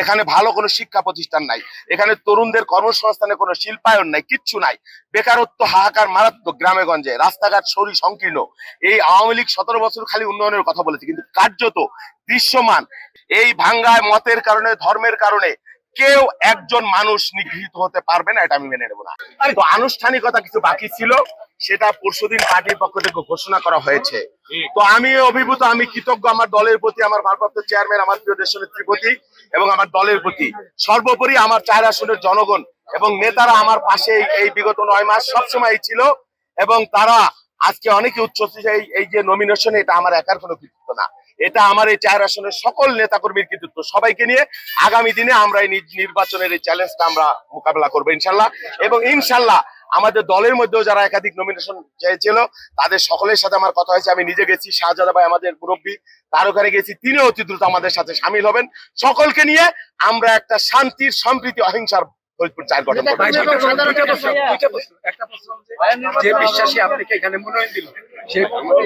এখানে ভালো কোনো শিক্ষা প্রতিষ্ঠান নাই। এখানে তরুণদের কর্মসংস্থানে কোনো শিল্পায়ন নাই, কিচ্ছু নাই। বেকারত্ব হাহাকার মারাত্মক গ্রামে গঞ্জে রাস্তাঘাট শরীর সংকীর্ণ। এই আওয়ামী লীগ সতেরো বছর খালি উন্নয়নের কথা বলেছে, কিন্তু কার্যত দৃশ্যমান। এই ভাঙ্গায় মতের কারণে, ধর্মের কারণে কেউ একজন মানুষ নিগৃহীত হতে পারবে না এটা আমি মেনে নেব না। তো আনুষ্ঠানিকতা কিছু বাকি ছিল সেটা পরশুদিন পার্টির পক্ষ থেকে ঘোষণা করা হয়েছে। তো আমি অভিভূত আমি কৃতজ্ঞ আমার দলের প্রতি আমার ভারপ্রাপ্ত চেয়ারম্যান আমার প্রিয় দেশ নেত্রীর প্রতি এবং আমার দলের প্রতি। সর্বোপরি আমার চার আসনের জনগণ এবং নেতারা আমার পাশে এই- বিগত নয় মাস সবসময় ছিল এবং তারা আজকে অনেকে এই এই যে নমিনেশন এটা আমার একার কোনো কৃতিত্ব না। এটা আমার এই চার আসনের সকল নেতাকর্মীর কৃতিত্ব। সবাইকে নিয়ে আগামী দিনে আমরা এই নির্বাচনের এই চ্যালেঞ্জটা আমরা মোকাবেলা করব ইনশাল্লাহ। এবং ইনশাল্লাহ আমাদের দলের মধ্যেও যারা একাধিক নমিনেশন চেয়েছিল তাদের সকলের সাথে আমার কথা হয়েছে। আমি নিজে গেছি শাহজাদা ভাই আমাদের মুরব্বী তার ওখানে গেছি। তিনি অতি দ্রুত আমাদের সাথে সামিল হবেন। সকলকে নিয়ে আমরা একটা শান্তির সম্প্রীতি অহিংসার ফরিদপুর চার গঠন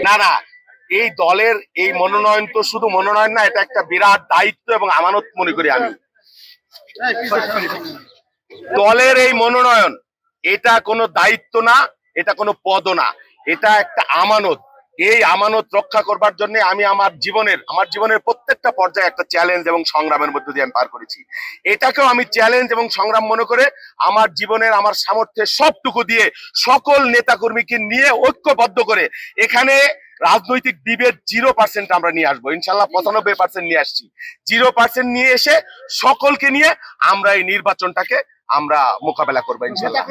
না না এই দলের এই মনোনয়ন তো শুধু মনোনয়ন না, এটা একটা বিরাট দায়িত্ব এবং আমানত মনে করি আমি। দলের এই মনোনয়ন, এটা কোনো দায়িত্ব না, এটা কোনো পদ না, এটা একটা আমানত। এই আমানত রক্ষা করবার জন্য আমি আমার জীবনের আমার জীবনের প্রত্যেকটা পর্যায়ে একটা চ্যালেঞ্জ এবং সংগ্রামের মধ্যে দিয়ে আমি পার করেছি। এটাকেও আমি চ্যালেঞ্জ এবং সংগ্রাম মনে করে আমার জীবনের, আমার সামর্থ্যের সবটুকু দিয়ে সকল নেতাকর্মীকে নিয়ে ঐক্যবদ্ধ করে এখানে রাজনৈতিক বিভেদ জিরো পার্সেন্ট আমরা নিয়ে আসব। ইনশাল্লাহ পঁচানব্বই পার্সেন্ট নিয়ে আসছি। জিরো পার্সেন্ট নিয়ে এসে সকলকে নিয়ে আমরা এই নির্বাচনটাকে আমরা মোকাবেলা করব ইনশাল্লাহ।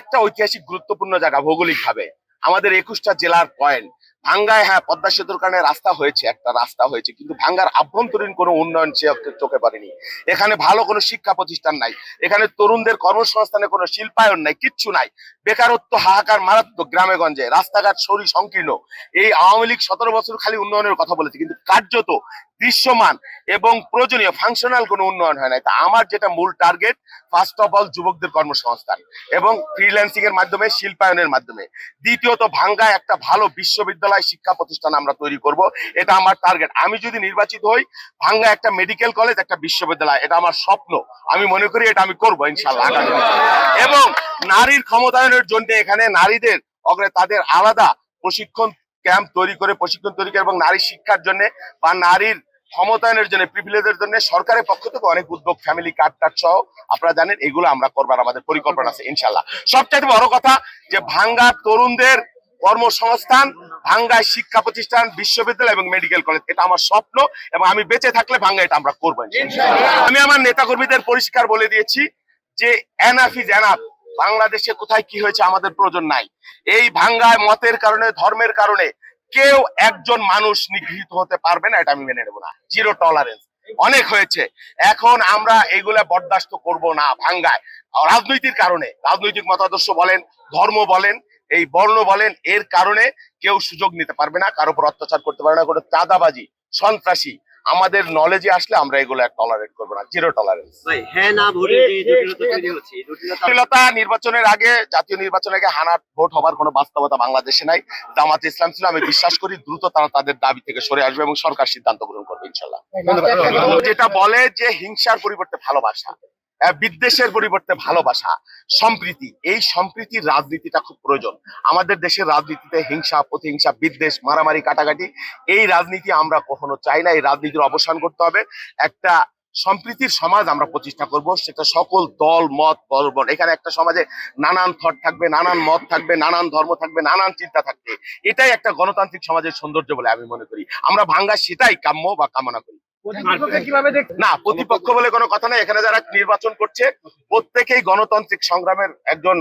একটা ঐতিহাসিক গুরুত্বপূর্ণ জায়গা ভৌগোলিক ভাবে আমাদের একুশটা জেলার পয়েন্ট ভাঙ্গায় হ্যাঁ পদ্মা সেতুর কারণে রাস্তা হয়েছে একটা রাস্তা হয়েছে কিন্তু ভাঙ্গার আভ্যন্তরীণ কোনো উন্নয়ন সে চোখে পড়েনি। এখানে ভালো কোনো শিক্ষা প্রতিষ্ঠান নাই। এখানে তরুণদের কর্মসংস্থানে কোনো শিল্পায়ন নাই কিচ্ছু নাই। বেকারত্ব হাহাকার মারাত্মক গ্রামে গঞ্জে রাস্তাঘাট শরীর সংকীর্ণ। এই আওয়ামী লীগ সতেরো বছর খালি উন্নয়নের কথা বলেছে, কিন্তু কার্যত দৃশ্যমান এবং প্রয়োজনীয় ফাংশনাল কোনো উন্নয়ন হয় না তা আমার যেটা মূল টার্গেট ফার্স্ট অফ অল যুবকদের কর্মসংস্থান এবং ফ্রিল্যান্সিং এর মাধ্যমে, শিল্পায়নের মাধ্যমে। দ্বিতীয়ত ভাঙ্গায় একটা ভালো বিশ্ববিদ্যালয় শিক্ষা প্রতিষ্ঠান আমরা তৈরি করব, এটা আমার টার্গেট আমি যদি নির্বাচিত হই, ভাঙ্গা একটা মেডিকেল কলেজ একটা বিশ্ববিদ্যালয়, এটা আমার স্বপ্ন। আমি মনে করি এটা আমি করব ইনশাল্লাহ এবং নারীর ক্ষমতায়নের জন্য এখানে নারীদের অগ্রে তাদের আলাদা প্রশিক্ষণ ক্যাম্প তৈরি করে, প্রশিক্ষণ তৈরি করে এবং নারী শিক্ষার জন্য বা নারীর ক্ষমতায়নের জন্য প্রিভিলেজের জন্য সরকারের পক্ষ থেকে অনেক উদ্যোগ ফ্যামিলি কার্ড টার্ড সহ আপনারা জানেন, এগুলো আমরা করবার আমাদের পরিকল্পনা আছে ইনশাল্লাহ সবচাইতে বড় কথা যে ভাঙ্গা তরুণদের কর্মসংস্থান, ভাঙ্গায় শিক্ষা প্রতিষ্ঠান, বিশ্ববিদ্যালয় এবং মেডিকেল কলেজ এটা আমার স্বপ্ন এবং আমি বেঁচে থাকলে ভাঙ্গা এটা আমরা করব আমি আমার নেতাকর্মীদের পরিষ্কার বলে দিয়েছি যে এনাফ ইজ এনাফ বাংলাদেশে কোথায় কি হয়েছে আমাদের প্রয়োজন নাই। এই ভাঙ্গায়, মতের কারণে, ধর্মের কারণে কেউ একজন মানুষ নিগৃহীত হতে পারবে না, এটা আমি মেনে নেব না। জিরো টলারেন্স অনেক হয়েছে। এখন আমরা এগুলা বরদাস্ত করব না ভাঙ্গায়। রাজনৈতিক কারণে, রাজনৈতিক মতাদর্শ বলেন, ধর্ম বলেন, এই বর্ণ বলেন, এর কারণে কেউ সুযোগ নিতে পারবে না, কারও উপর অত্যাচার করতে পারবে না, কোনো চাঁদাবাজি, সন্ত্রাসী আমাদের নলেজে আসলে আমরা এগুলো টলারেট করব না জিরো টলারেন্স ভাই হ্যাঁ না ভোটে যে জটিলতা নির্বাচনের আগে জাতীয় নির্বাচনের আগে হানার ভোট হবার কোনো বাস্তবতা বাংলাদেশে নাই। জামাত ইসলাম ছিল আমি বিশ্বাস করি দ্রুত তারা তাদের দাবি থেকে সরে আসবে এবং সরকার সিদ্ধান্ত গ্রহণ করবে ইনশাল্লাহ। যেটা বলে যে হিংসার পরিবর্তে ভালোবাসা। বিদ্বেষের পরিবর্তে ভালোবাসা, সম্প্রীতি। এই সম্প্রীতির রাজনীতিটা খুব প্রয়োজন। আমাদের দেশের রাজনীতিতে হিংসা, প্রতিহিংসা, বিদ্বেষ, মারামারি, কাটাকাটি, এই রাজনীতি আমরা কখনো চাই না। এই রাজনীতির অবসান করতে হবে। একটা সম্প্রীতির সমাজ আমরা প্রতিষ্ঠা করব। সেটা সকল দল, মত বলবন এখানে একটা সমাজে নানান থট থাকবে, নানান মত থাকবে, নানান ধর্ম থাকবে, নানান চিন্তা থাকবে। এটাই একটা গণতান্ত্রিক সমাজের সৌন্দর্য বলে আমি মনে করি। আমরা ভাঙ্গা সেটাই কাম্য বা কামনা করি। না প্রতিপক্ষ বলে কোনো কথা নাই। এখানে যারা নির্বাচন করছে প্রত্যেকেই গণতান্ত্রিক সংগ্রামের একজন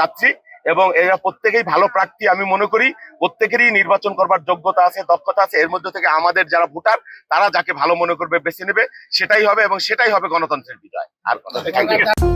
যাত্রী এবং এরা প্রত্যেকেই ভালো প্রার্থী আমি মনে করি। প্রত্যেকেরই নির্বাচন করবার যোগ্যতা আছে দক্ষতা আছে। এর মধ্যে থেকে আমাদের যারা ভোটার তারা যাকে ভালো মনে করবে বেছে নেবে সেটাই হবে এবং সেটাই হবে গণতন্ত্রের বিজয়। আর থ্যাংক ইউ